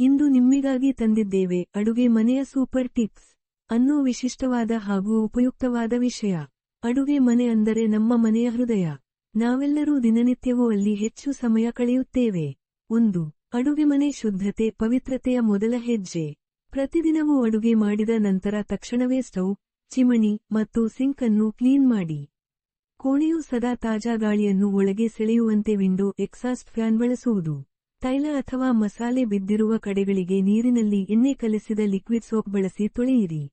ಇಂದು ನಿಮ್ಮಿಗಾಗಿ ತಂದಿದ್ದೇವೆ ಅಡುಗೆ ಮನೆಯ ಸೂಪರ್ ಟಿಪ್ಸ್ ಅನ್ನೋ ವಿಶಿಷ್ಟವಾದ ಹಾಗೂ ಉಪಯುಕ್ತವಾದ ವಿಷಯ. ಅಡುಗೆ ಮನೆ ಅಂದರೆ ನಮ್ಮ ಮನೆಯ ಹೃದಯ. ನಾವೆಲ್ಲರೂ ದಿನನಿತ್ಯವೂ ಅಲ್ಲಿ ಹೆಚ್ಚು ಸಮಯ ಕಳೆಯುತ್ತೇವೆ. ಒಂದು, ಅಡುಗೆ ಮನೆ ಶುದ್ಧತೆ, ಪವಿತ್ರತೆಯ ಮೊದಲ ಹೆಜ್ಜೆ. ಪ್ರತಿದಿನವೂ ಅಡುಗೆ ಮಾಡಿದ ನಂತರ ತಕ್ಷಣವೇ ಸ್ಟೌ ಚಿಮಣಿ ಮತ್ತು ಸಿಂಕ್ ಅನ್ನು ಕ್ಲೀನ್ ಮಾಡಿ. ಕೋಣೆಯು ಸದಾ ತಾಜಾ ಗಾಳಿಯನ್ನು ಒಳಗೆ ಸೆಳೆಯುವಂತೆ ವಿಂಡೋ, ಎಕ್ಸಾಸ್ಟ್ ಫ್ಯಾನ್ ಬಳಸುವುದು. ತೈಲ ಅಥವಾ ಮಸಾಲೆ ಬಿದ್ದಿರುವ ಕಡೆಗಳಿಗೆ ನೀರಿನಲ್ಲಿ ಎಣ್ಣೆ ಕಲಿಸಿದ ಲಿಕ್ವಿಡ್ ಸೋಪ್ ಬಳಸಿ ತೊಳೆಯಿರಿ.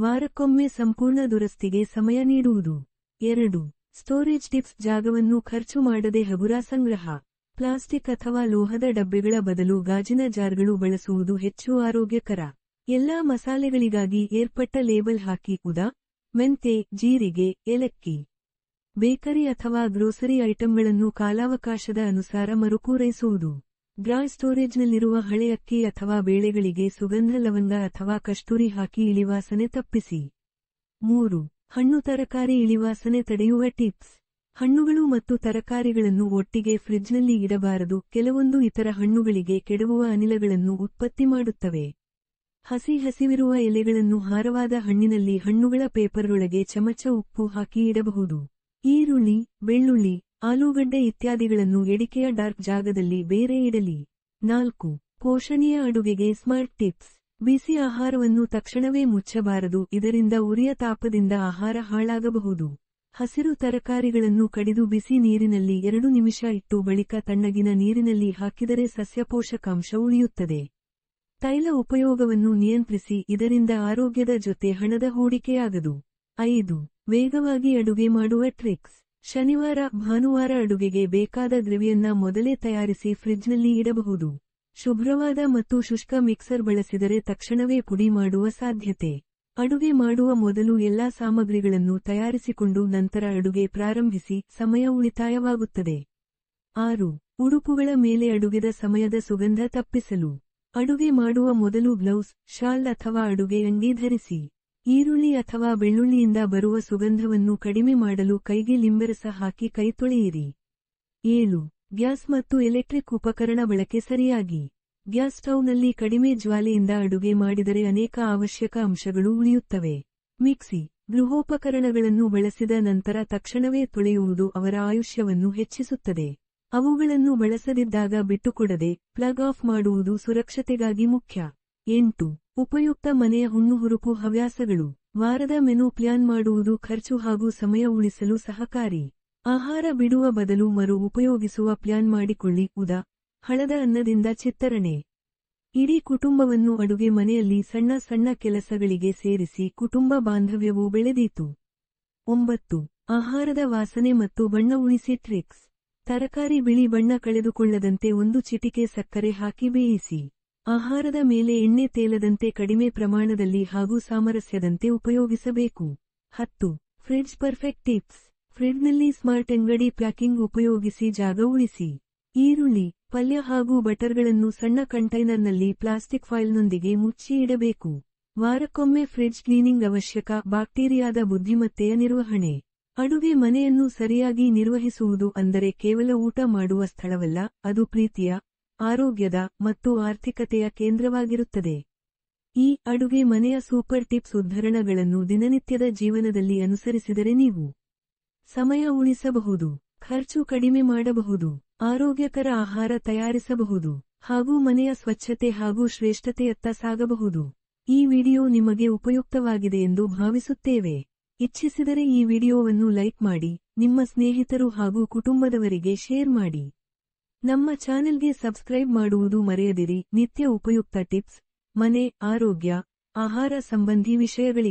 ವಾರಕ್ಕೊಮ್ಮೆ ಸಂಪೂರ್ಣ ದುರಸ್ತಿಗೆ ಸಮಯ ನೀಡುವುದು. ಎರಡು ಸ್ಟೋರೇಜ್ ಟಿಪ್ಸ್ ಜಾಗವನ್ನು ಖರ್ಚು ಮಾಡದೆ ಹಗುರ ಸಂಗ್ರಹ. ಪ್ಲಾಸ್ಟಿಕ್ ಅಥವಾ ಲೋಹದ ಡಬ್ಬೆಗಳ ಬದಲು ಗಾಜಿನ ಜಾರ್ಗಳು ಬಳಸುವುದು ಹೆಚ್ಚು ಆರೋಗ್ಯಕರ. ಎಲ್ಲಾ ಮಸಾಲೆಗಳಿಗಾಗಿ ಏರ್ಪಟ್ಟ ಲೇಬಲ್ ಹಾಕಿ, ಉದಾ ಮೆಂತೆ ಜೀರಿಗೆ, ಏಲಕ್ಕಿ. ಬೇಕರಿ ಅಥವಾ ಗ್ರೋಸರಿ ಐಟಂಗಳನ್ನು ಕಾಲಾವಕಾಶದ ಅನುಸಾರ ಮರುಪೂರೈಸುವುದು. ಡ್ರೈ ಸ್ಟೋರೇಜ್ನಲ್ಲಿರುವ ಹಳೆ ಅಕ್ಕಿ ಅಥವಾ ಬೇಳೆಗಳಿಗೆ ಸುಗಂಧ ಲವಂಗ ಅಥವಾ ಕಸ್ತೂರಿ ಹಾಕಿ ಇಳಿವಾಸನೆ ತಪ್ಪಿಸಿ. ಮೂರು, ಹಣ್ಣು ತರಕಾರಿ ಇಳಿವಾಸನೆ ತಡೆಯುವ ಟಿಪ್ಸ್. ಹಣ್ಣುಗಳು ಮತ್ತು ತರಕಾರಿಗಳನ್ನು ಒಟ್ಟಿಗೆ ಫ್ರಿಡ್ಜ್ನಲ್ಲಿ ಇಡಬಾರದು, ಕೆಲವೊಂದು ಇತರ ಹಣ್ಣುಗಳಿಗೆ ಕೆಡವುವ ಅನಿಲಗಳನ್ನು ಉತ್ಪತ್ತಿ ಮಾಡುತ್ತವೆ. ಹಸಿ ಹಸಿವಿರುವ ಎಲೆಗಳನ್ನು ಹಾರವಾದ ಹಣ್ಣಿನಲ್ಲಿ ಹಣ್ಣುಗಳ ಪೇಪರ್ಗಳೊಳಗೆ ಚಮಚ ಉಪ್ಪು ಹಾಕಿ ಇಡಬಹುದು. ಈರುಳ್ಳಿ, ಬೆಳ್ಳುಳ್ಳಿ, ಆಲೂಗಡ್ಡೆ ಇತ್ಯಾದಿಗಳನ್ನು ಎಡಿಕೆಯ ಡಾರ್ಕ್ ಜಾಗದಲ್ಲಿ ಬೇರೆ ಇಡಲಿ. ನಾಲ್ಕು, ಪೋಷಣೀಯ ಅಡುಗೆಗೆ ಸ್ಮಾರ್ಟ್ ಟಿಪ್ಸ್. ಬಿಸಿ ಆಹಾರವನ್ನು ತಕ್ಷಣವೇ ಮುಚ್ಚಬಾರದು, ಇದರಿಂದ ಉರಿಯ ತಾಪದಿಂದ ಆಹಾರ ಹಾಳಾಗಬಹುದು. ಹಸಿರು ತರಕಾರಿಗಳನ್ನು ಕಡಿದು ಬಿಸಿ ನೀರಿನಲ್ಲಿ ಎರಡು ನಿಮಿಷ ಇಟ್ಟು ಬಳಿಕ ತಣ್ಣಗಿನ ನೀರಿನಲ್ಲಿ ಹಾಕಿದರೆ ಸಸ್ಯ ಪೋಷಕಾಂಶ ಉಳಿಯುತ್ತದೆ. ತೈಲ ಉಪಯೋಗವನ್ನು ನಿಯಂತ್ರಿಸಿ, ಇದರಿಂದ ಆರೋಗ್ಯದ ಜೊತೆ ಹಣದ ಹೂಡಿಕೆಯಾಗದು. ಐದು ವೇಗವಾಗಿ ಅಡುಗೆ ಮಾಡುವ ಟ್ರಿಕ್ಸ್ ಶನಿವಾರ, ಭಾನುವಾರ ಅಡುಗೆಗೆ ಬೇಕಾದ ದ್ರವ್ಯನ್ನ ಮೊದಲೇ ತಯಾರಿಸಿ ಫ್ರಿಜ್ನಲ್ಲಿ ಇಡಬಹುದು. ಶುಭ್ರವಾದ ಮತ್ತು ಶುಷ್ಕ ಮಿಕ್ಸರ್ ಬಳಸಿದರೆ ತಕ್ಷಣವೇ ಪುಡಿ ಮಾಡುವ ಸಾಧ್ಯತೆ. ಅಡುಗೆ ಮಾಡುವ ಮೊದಲು ಎಲ್ಲಾ ಸಾಮಗ್ರಿಗಳನ್ನು ತಯಾರಿಸಿಕೊಂಡು ನಂತರ ಅಡುಗೆ ಪ್ರಾರಂಭಿಸಿ ಸಮಯ ಉಳಿತಾಯವಾಗುತ್ತದೆ. ಆರು, ಉಡುಪುಗಳ ಮೇಲೆ ಅಡುಗೆದ ಸಮಯದ ಸುಗಂಧ ತಪ್ಪಿಸಲು. ಅಡುಗೆ ಮಾಡುವ ಮೊದಲು ಬ್ಲೌಸ್ ಶಾಲ್ ಅಥವಾ ಅಡುಗೆ ಅಂಗಿ ಧರಿಸಿ ಈರುಳ್ಳಿ ಅಥವಾ ಬೆಳ್ಳುಳ್ಳಿಯಿಂದ ಬರುವ ಸುಗಂಧವನ್ನು ಕಡಿಮೆ ಮಾಡಲು ಕೈಗೆ ಲಿಂಬೆರಸ ಹಾಕಿ ಕೈ ತೊಳೆಯಿರಿ. ಏಳು. ಗ್ಯಾಸ್ ಮತ್ತು ಎಲೆಕ್ಟ್ರಿಕ್ ಉಪಕರಣ ಬಳಕೆ ಸರಿಯಾಗಿ. ಗ್ಯಾಸ್ ಸ್ಟೌವ್ನಲ್ಲಿ ಕಡಿಮೆ ಜ್ವಾಲೆಯಿಂದ ಅಡುಗೆ ಮಾಡಿದರೆ ಅನೇಕ ಅವಶ್ಯಕ ಅಂಶಗಳು ಉಳಿಯುತ್ತವೆ. ಮಿಕ್ಸಿ. ಗೃಹೋಪಕರಣಗಳನ್ನು ಬಳಸಿದ ನಂತರ ತಕ್ಷಣವೇ ತೊಳೆಯುವುದು ಅವರ ಆಯುಷ್ಯವನ್ನು ಹೆಚ್ಚಿಸುತ್ತದೆ. ಅವುಗಳನ್ನು ಬಳಸದಿದ್ದಾಗ ಬಿಟ್ಟುಕೊಡದೆ, ಪ್ಲಗ್ ಆಫ್ ಮಾಡುವುದು ಸುರಕ್ಷತೆಗಾಗಿ ಮುಖ್ಯ. ಎಂಟು. ಉಪಯುಕ್ತ ಮನೆಯ ಹುಣ್ಣುಹುರುಪು ಹವ್ಯಾಸಗಳು. ವಾರದ ಮೆನು ಪ್ಲಾನ್ ಮಾಡುವುದು ಖರ್ಚು ಹಾಗೂ ಸಮಯ ಉಳಿಸಲು ಸಹಕಾರಿ. ಆಹಾರ ಬಿಡುವ ಬದಲು ಮರು ಉಪಯೋಗಿಸುವ ಪ್ಲಾನ್ ಮಾಡಿಕೊಳ್ಳಿ. ಉದಾ. ಹಳದ ಅನ್ನದಿಂದ ಚಿತ್ತರಣೆ. ಇಡೀ ಕುಟುಂಬವನ್ನು ಅಡುಗೆ ಮನೆಯಲ್ಲಿ ಸಣ್ಣ ಸಣ್ಣ ಕೆಲಸಗಳಿಗೆ ಸೇರಿಸಿ ಕುಟುಂಬ ಬಾಂಧವ್ಯವು ಬೆಳೆದೀತು. ಒಂಬತ್ತು. ಆಹಾರದ ವಾಸನೆ ಮತ್ತು ಬಣ್ಣ ಉಳಿಸಿ ಟ್ರಿಕ್ಸ್ ತರಕಾರಿ ಬಿಳಿ ಬಣ್ಣ ಕಳೆದುಕೊಳ್ಳದಂತೆ ಒಂದು ಚಿಟಿಕೆ ಸಕ್ಕರೆ ಹಾಕಿ ಬೇಯಿಸಿ. ಆಹಾರದ ಮೇಲೆ ಎಣ್ಣೆ ತೇಲದಂತೆ ಕಡಿಮೆ ಪ್ರಮಾಣದಲ್ಲಿ ಹಾಗೂ ಸಾಮರಸ್ಯದಂತೆ ಉಪಯೋಗಿಸಬೇಕು. ಹತ್ತು, ಫ್ರಿಡ್ಜ್ ಪರ್ಫೆಕ್ಟ್ ಟಿಪ್ಸ್. ಫ್ರಿಡ್ಜ್ನಲ್ಲಿ ಸ್ಮಾರ್ಟ್ ಅಂಗಡಿ ಪ್ಯಾಕಿಂಗ್ ಉಪಯೋಗಿಸಿ ಜಾಗ ಉಳಿಸಿ. ಈರುಳ್ಳಿ, ಪಲ್ಯ ಹಾಗೂ ಬಟರ್ಗಳನ್ನು ಸಣ್ಣ ಕಂಟೈನರ್ನಲ್ಲಿ ಪ್ಲಾಸ್ಟಿಕ್ ಫಾಯಿಲ್ನೊಂದಿಗೆ ಮುಚ್ಚಿ ಇಡಬೇಕು. ವಾರಕ್ಕೊಮ್ಮೆ ಫ್ರಿಡ್ಜ್ ಕ್ಲೀನಿಂಗ್ ಅವಶ್ಯಕ ಬ್ಯಾಕ್ಟೀರಿಯಾದ ಬುದ್ಧಿಮತ್ತೆಯ ನಿರ್ವಹಣೆ. ಅಡುಗೆ ಮನೆಯನ್ನು ಸರಿಯಾಗಿ ನಿರ್ವಹಿಸುವುದು ಅಂದರೆ ಕೇವಲ ಊಟ ಮಾಡುವ ಸ್ಥಳವಲ್ಲ, ಅದು ಪ್ರೀತಿಯ ಆರೋಗ್ಯದ ಮತ್ತು ಆರ್ಥಿಕತೆಯ ಕೇಂದ್ರವಾಗಿರುತ್ತದೆ. ಈ ಅಡುಗೆ ಮನೆಯ ಸೂಪರ್ ಟಿಪ್ಸ್ ಉದ್ಧರಣಗಳನ್ನು ದಿನನಿತ್ಯದ ಜೀವನದಲ್ಲಿ ಅನುಸರಿಸಿದರೆ ನೀವು ಸಮಯ ಉಳಿಸಬಹುದು, ಖರ್ಚು ಕಡಿಮೆ ಮಾಡಬಹುದು, ಆರೋಗ್ಯಕರ ಆಹಾರ ತಯಾರಿಸಬಹುದು, ಹಾಗೂ ಮನೆಯ ಸ್ವಚ್ಛತೆ ಹಾಗೂ ಶ್ರೇಷ್ಠತೆಯತ್ತ ಸಾಗಬಹುದು. ಈ ವಿಡಿಯೋ ನಿಮಗೆ ಉಪಯುಕ್ತವಾಗಿದೆ ಎಂದು ಭಾವಿಸುತ್ತೇವೆ. ಇಚ್ಛಿಸಿದರೆ ಈ ವಿಡಿಯೋವನ್ನು ಲೈಕ್ ಮಾಡಿ, ನಿಮ್ಮ ಸ್ನೇಹಿತರು ಹಾಗೂ ಕುಟುಂಬದವರಿಗೆ ಶೇರ್ ಮಾಡಿ. ನಮ್ಮ ಚಾನೆಲ್ಗೆ ಸಬ್ಸ್ಕ್ರೈಬ್ ಮಾಡುವುದು ಮರೆಯದಿರಿ. ನಿತ್ಯ ಉಪಯುಕ್ತ ಟಿಪ್ಸ್ ಮನೆ ಆರೋಗ್ಯ ಆಹಾರ ಸಂಬಂಧಿ ವಿಷಯಗಳಿಗೆ.